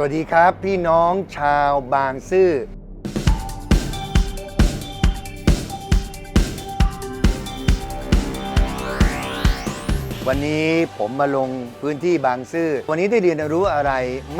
สวัสดีครับ พี่น้องชาวบางซื่อ วันนี้ผมมาลงพื้นที่บางซื่อ วันนี้ได้เรียนรู้อะไร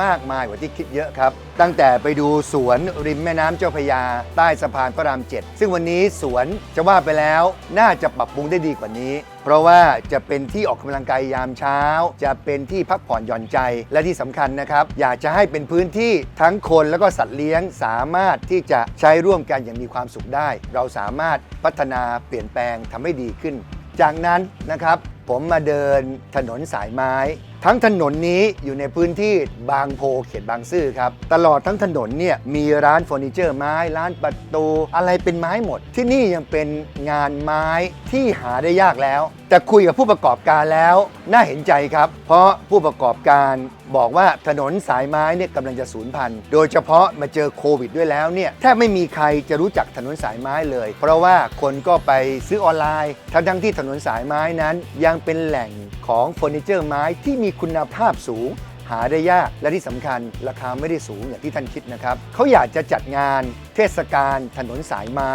มากมายกว่าที่คิดเยอะครับ ตั้งแต่ไปดูสวนริมแม่น้ำเจ้าพระยา ใต้สะพานพระรามเจ็ดซึ่งวันนี้สวนจะว่าไปแล้วน่าจะปรับปรุงได้ดีกว่านี้ เพราะว่าจะเป็นที่ออกกำลังกายยามเช้า จะเป็นที่พักผ่อนหย่อนใจและที่สำคัญนะครับ อยากจะให้เป็นพื้นที่ทั้งคนแล้วก็สัตว์เลี้ยงสามารถที่จะใช้ร่วมกันอย่างมีความสุขได้ เราสามารถพัฒนาเปลี่ยนแปลงทำให้ดีขึ้น จากนั้นนะครับ ผมมาเดินถนนสายไม้ ทั้งถนนนี้อยู่ในพื้นที่บางโพเขตบางซื่อครับ ตลอดทั้งถนนเนี่ยมีร้านเฟอร์นิเจอร์ไม้ ร้านประตู อะไรเป็นไม้หมด ที่นี่ยังเป็นงานไม้ที่หาได้ยากแล้ว แต่คุยกับผู้ประกอบการแล้ว น่าเห็นใจครับ เพราะผู้ประกอบการบอกว่าถนนสายไม้เนี่ยกำลังจะสูญพันธุ์โดยเฉพาะมาเจอโควิดด้วยแล้วเนี่ยแทบไม่มีใครจะรู้จักถนนสายไม้เลย เพราะว่าคนก็ไปซื้อออนไลน์ ทั้งทั้งที่ถนนสายไม้นั้น ยังเป็นแหล่งของเฟอร์นิเจอร์ไม้ที่มีคุณภาพสูง หาได้ยากและที่สำคัญ ราคาไม่ได้สูงอย่างที่ท่านคิดนะครับเขาอยากจะจัดงาน เทศกาลถนนสายไม้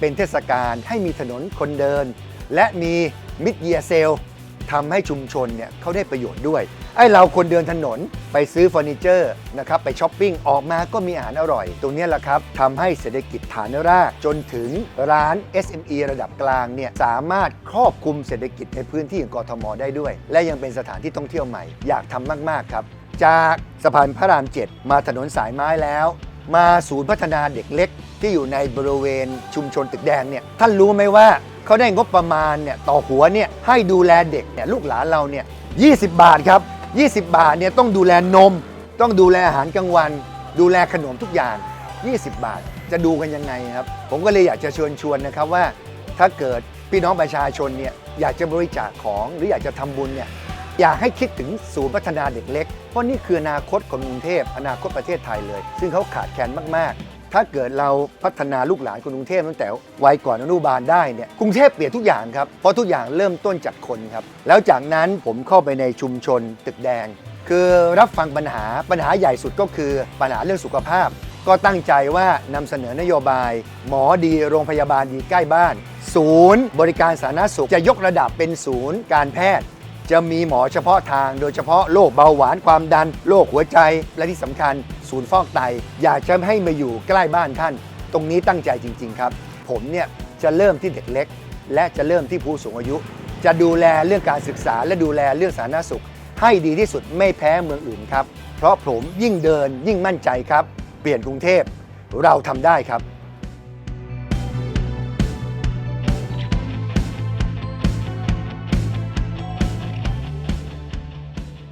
เป็นเทศกาลให้มีถนนคนเดิน และมีมิดเยียเซล ทำให้ชุมชนเนี่ยเขาได้ประโยชน์ด้วยไอ้เราคนเดินถนนไปซื้อเฟอร์นิเจอร์นะครับไปช้อปปิ้งออกมาก็มีอาหารอร่อย ตรงนี้แหละครับทำให้เศรษฐกิจฐานรากจนถึงร้าน SME ระดับกลางเนี่ยสามารถครอบคลุมเศรษฐกิจในพื้นที่ของกทมได้ด้วย และยังเป็นสถานที่ท่องเที่ยวใหม่อยากทำมากๆครับ จากสะพานพระราม 7 มาถนนสายไม้แล้ว มาศูนย์พัฒนาเด็กเล็กที่อยู่ในบริเวณชุมชนตึกแดงเนี่ยท่านรู้ไหมว่า เขาได้งบประมาณเนี่ยต่อหัวเนี่ยให้ดูแลเด็กเนี่ยลูกหลานเราเนี่ย20 บาทครับ 20 บาทเนี่ยต้องดูแลนม ต้องดูแลอาหารกลางวัน ดูแลขนมทุกอย่าง 20 บาทจะดูกันยังไงครับ ผมก็เลยอยากจะเชิญชวนนะครับว่า ถ้าเกิดพี่น้องประชาชนเนี่ยอยากจะบริจาคของหรืออยากจะทำบุญเนี่ยอยากให้คิดถึงศูนย์พัฒนาเด็กเล็ก เพราะนี่คืออนาคตของกรุงเทพอนาคตประเทศไทยเลย ซึ่งเขาขาดแคลนมากๆ ถ้าเกิดเราพัฒนาลูกหลานคนกรุงเทพตั้งแต่วัยก่อนอนุบาลได้เนี่ยกรุงเทพเปลี่ยนทุกอย่างครับ เพราะทุกอย่างเริ่มต้นจากคนครับ แล้วจากนั้นผมเข้าไปในชุมชนตึกแดง คือรับฟังปัญหาปัญหาใหญ่สุดก็คือปัญหาเรื่องสุขภาพ ก็ตั้งใจว่านำเสนอนโยบาย หมอดีโรงพยาบาลดีใกล้บ้าน ศูนย์ บริการสาธารณสุขจะยกระดับเป็นศูนย์การแพทย์ จะมีหมอเฉพาะทาง โดยเฉพาะโรคเบาหวานความดันโรคหัวใจ และที่สำคัญ ศูนย์ฟอกไต อยากจะให้มาอยู่ใกล้บ้านท่าน ตรงนี้ตั้งใจจริง ๆ ครับ ผมเนี่ยจะเริ่มที่เด็กเล็ก และจะเริ่มที่ผู้สูงอายุ จะดูแลเรื่องการศึกษาและดูแลเรื่องสาธารณสุข ให้ดีที่สุดไม่แพ้เมืองอื่นครับเพราะผมยิ่งเดินยิ่งมั่นใจครับ เปลี่ยนกรุงเทพเราทำได้ครับ